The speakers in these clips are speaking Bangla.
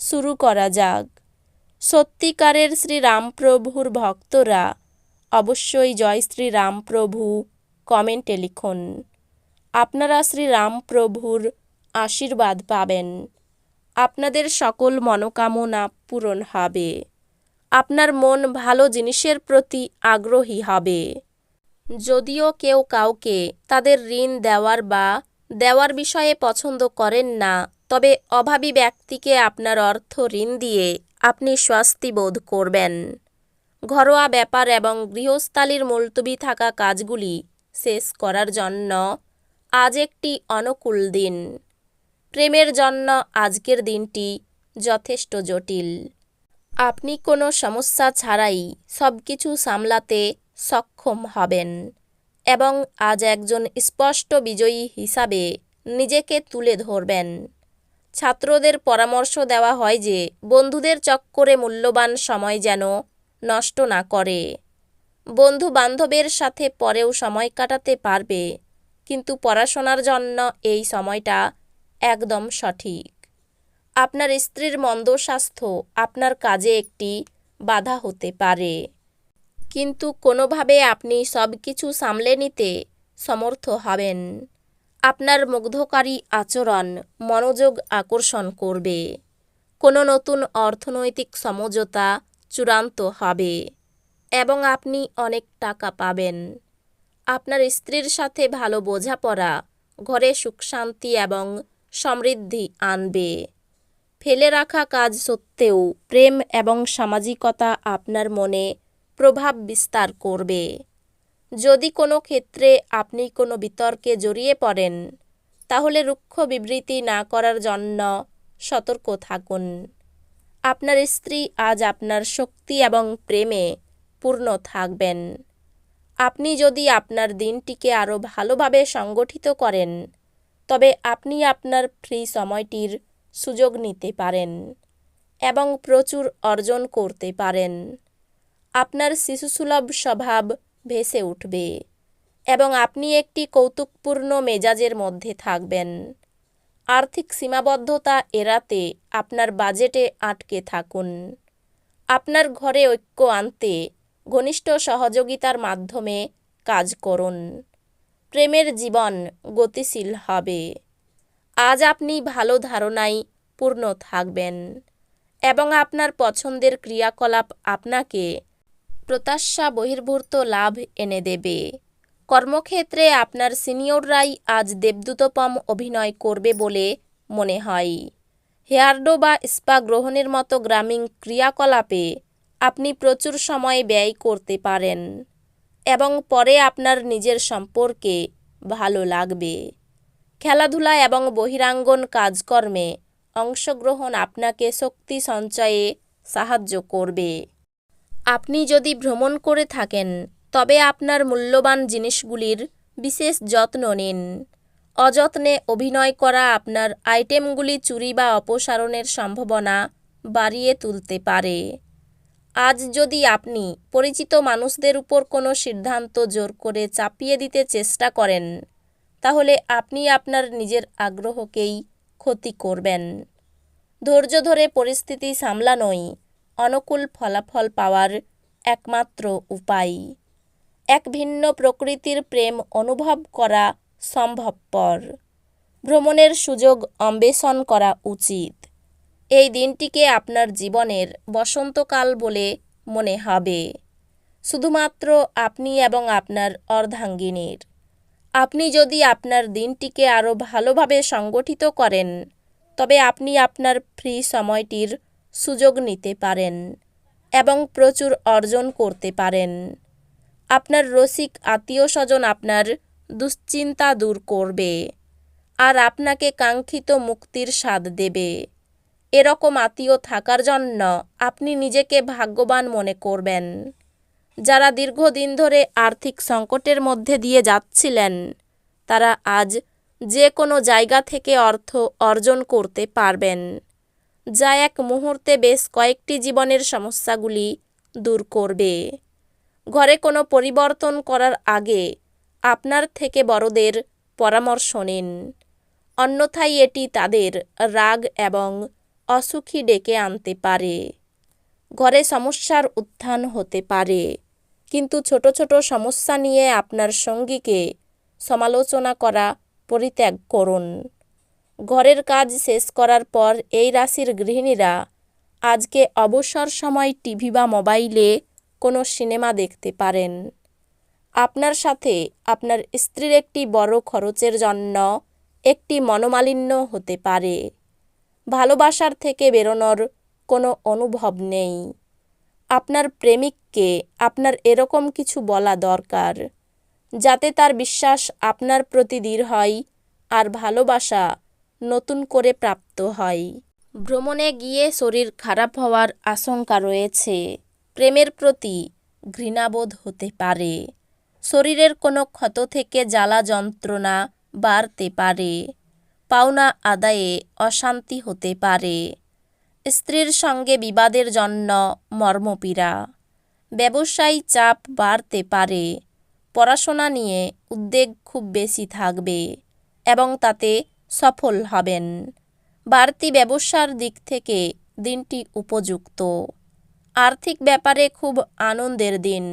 শুরু করা যাক। সত্যিকারের শ্রীরামপ্রভুর ভক্তরা অবশ্যই জয় শ্রীরামপ্রভু কমেন্টে লিখুন। আপনারা শ্রীরামপ্রভুর আশীর্বাদ পাবেন। আপনাদের সকল মনোকামনা পূরণ হবে। আপনার মন ভালো জিনিসের প্রতি আগ্রহী হবে। যদিও কেউ কাউকে তাদের ঋণ দেওয়ার বা দেওয়ার বিষয়ে পছন্দ করেন না তবে অভাবী ব্যক্তিকে আপনার অর্থ ঋণ দিয়ে আপনি স্বস্তি বোধ করবেন। ঘরোয়া ব্যাপার এবং গৃহস্থালির মুলতবি থাকা কাজগুলি শেষ করার জন্য আজ একটি অনুকূল দিন। প্রেমের জন্য আজকের দিনটি যথেষ্ট জটিল। আপনি কোনো সমস্যা ছাড়াই সব কিছু সামলাতে সক্ষম হবেন এবং আজ একজন স্পষ্ট বিজয়ী হিসাবে নিজেকে তুলে ধরবেন। ছাত্রদের পরামর্শ দেওয়া হয় যে, বন্ধুদের চক্করে মূল্যবান সময় যেন নষ্ট না করে। বন্ধু বান্ধবের সাথে পরেও সময় কাটাতে পারবে, কিন্তু পড়াশোনার জন্য এই সময়টা একদম সঠিক। আপনার স্ত্রীর মন্দ স্বাস্থ্য আপনার কাজে একটি বাধা হতে পারে। কিন্তু কোনোভাবে আপনি সব কিছু সামলে নিতে সমর্থ হবেন। আপনার মুগ্ধকারী আচরণ মনোযোগ আকর্ষণ করবে। কোনো নতুন অর্থনৈতিক সমঝোতা চূড়ান্ত হবে এবং আপনি অনেক টাকা পাবেন। আপনার স্ত্রীর সাথে ভালো বোঝাপড়া, ঘরে সুখ শান্তি এবং সমৃদ্ধি আনবে। ফেলে রাখা কাজ সত্ত্বেও প্রেম এবং সামাজিকতা আপনার মনে প্রভাব বিস্তার করবে। যদি কোনো ক্ষেত্রে আপনি কোনো বিতর্কে জড়িয়ে পড়েন, তাহলে রুক্ষ বিবৃতি না করার জন্য সতর্ক থাকুন। আপনার স্ত্রী আজ আপনার শক্তি এবং প্রেমে পূর্ণ থাকবেন। আপনি যদি আপনার দিনটিকে আরও ভালোভাবে সংগঠিত করেন, তবে আপনি আপনার ফ্রি সময়টির সুযোগ নিতে পারেন এবং প্রচুর অর্জন করতে পারেন। আপনার শিশুসুলভ স্বভাব ভেসে উঠবে এবং আপনি একটি কৌতুকপূর্ণ মেজাজের মধ্যে থাকবেন। আর্থিক সীমাবদ্ধতা এড়াতে আপনার বাজেটে আটকে থাকুন। আপনার ঘরে ঐক্য আনতে ঘনিষ্ঠ সহযোগিতার মাধ্যমে কাজ করুন। প্রেমের জীবন গতিশীল হবে। আজ আপনি ভালো ধারণায় পূর্ণ থাকবেন এবং আপনার পছন্দের ক্রিয়াকলাপ আপনাকে প্রত্যাশা বহির্ভূত লাভ এনে দেবে। কর্মক্ষেত্রে আপনার সিনিয়ররাই আজ দেবদূতপম অভিনয় করবে বলে মনে হয়। হেয়ারডো বা স্পা গ্রহণের মতো গ্রামীণ ক্রিয়াকলাপে আপনি প্রচুর সময় ব্যয় করতে পারেন এবং পরে আপনার নিজের সম্পর্কে ভালো লাগবে। খেলাধুলা এবং বহিরাঙ্গন কাজকর্মে অংশগ্রহণ আপনাকে শক্তি সঞ্চয়ে সাহায্য করবে। আপনি যদি ভ্রমণ করে থাকেন, তবে আপনার মূল্যবান জিনিসগুলির বিশেষ যত্ন নিন। অযত্নে অভিনয় করা আপনার আইটেমগুলি চুরি বা অপসারণের সম্ভাবনা বাড়িয়ে তুলতে পারে। আজ যদি আপনি পরিচিত মানুষদের উপর কোনো সিদ্ধান্ত জোর করে চাপিয়ে দিতে চেষ্টা করেন, তাহলে আপনি আপনার নিজের আগ্রহকেই ক্ষতি করবেন। ধৈর্য ধরে পরিস্থিতি সামলানোই অনুকূল ফলাফল পাওয়ার একমাত্র উপায়। এক ভিন্ন প্রকৃতির প্রেম অনুভব করা সম্ভবপর। ভ্রমণের সুযোগ অন্বেষণ করা উচিত। এই দিনটিকে আপনার জীবনের বসন্তকাল বলে মনে হবে। শুধুমাত্র আপনি এবং আপনার অর্ধাঙ্গিনীর। আপনি যদি আপনার দিনটিকে আরও ভালোভাবে সংগঠিত করেন, তবে আপনি আপনার ফ্রি সময়টির সুযোগ নিতে পারেন এবং প্রচুর অর্জন করতে পারেন। আপনার রসিক আত্মীয় স্বজন আপনার দুশ্চিন্তা দূর করবে আর আপনাকে কাঙ্ক্ষিত মুক্তির স্বাদ দেবে। এরকম আত্মীয় থাকার জন্য আপনি নিজেকে ভাগ্যবান মনে করবেন। যারা দীর্ঘদিন ধরে আর্থিক সংকটের মধ্যে দিয়ে যাচ্ছিলেন, তারা আজ যে কোনো জায়গা থেকে অর্থ অর্জন করতে পারবেন। যা এক মুহূর্তে বেশ কয়েকটি জীবনের সমস্যাগুলি দূর করবে। ঘরে কোনো পরিবর্তন করার আগে আপনার থেকে বড়দের পরামর্শ নিন। অন্যথায় এটি তাদের রাগ এবং অসুখী ডেকে আনতে পারে। ঘরে সমস্যার উত্থান হতে পারে, কিন্তু ছোট ছোট সমস্যা নিয়ে আপনার সঙ্গীকে সমালোচনা করা পরিত্যাগ করুন। ঘরের কাজ শেষ করার পর এই রাশির গৃহিণীরা আজকে অবসর সময় টিভি বা মোবাইলে কোনো সিনেমা দেখতে পারেন। আপনার সাথে আপনার স্ত্রীর একটি বড় খরচের জন্য একটি মনোমালিন্য হতে পারে। ভালোবাসার থেকে বেরোনোর কোনো অনুভব নেই। আপনার প্রেমিককে আপনার এরকম কিছু বলা দরকার, যাতে তার বিশ্বাস আপনার প্রতি দৃঢ় হয় আর ভালোবাসা নতুন করে প্রাপ্ত হয়। ভ্রমণে গিয়ে শরীর খারাপ হওয়ার আশঙ্কা রয়েছে। প্রেমের প্রতি ঘৃণাবোধ হতে পারে। শরীরের কোনো ক্ষত থেকে জ্বালা যন্ত্রণা বাড়তে পারে। পাওনা আদায়ে অশান্তি হতে পারে। স্ত্রীর সঙ্গে বিবাদের জন্য মর্মপীড়া। ব্যবসায়ী চাপ বাড়তে পারে। পড়াশোনা নিয়ে উদ্বেগ খুব বেশি থাকবে এবং তাতে সফল হবেন। বাড়তি ব্যবসার দিক থেকে দিনটি উপযুক্ত। আর্থিক ব্যাপারে খুব আনন্দের দিন।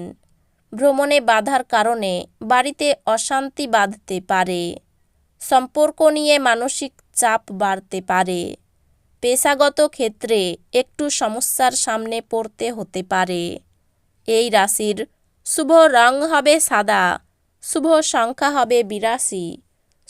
ভ্রমণে বাধার কারণে বাড়িতে অশান্তি বাঁধতে পারে। সম্পর্ক নিয়ে মানসিক চাপ বাড়তে পারে। পেশাগত ক্ষেত্রে একটু সমস্যার সামনে পড়তে হতে পারে। এই রাশির শুভ রং হবে সাদা, শুভ সংখ্যা হবে বিরাশি।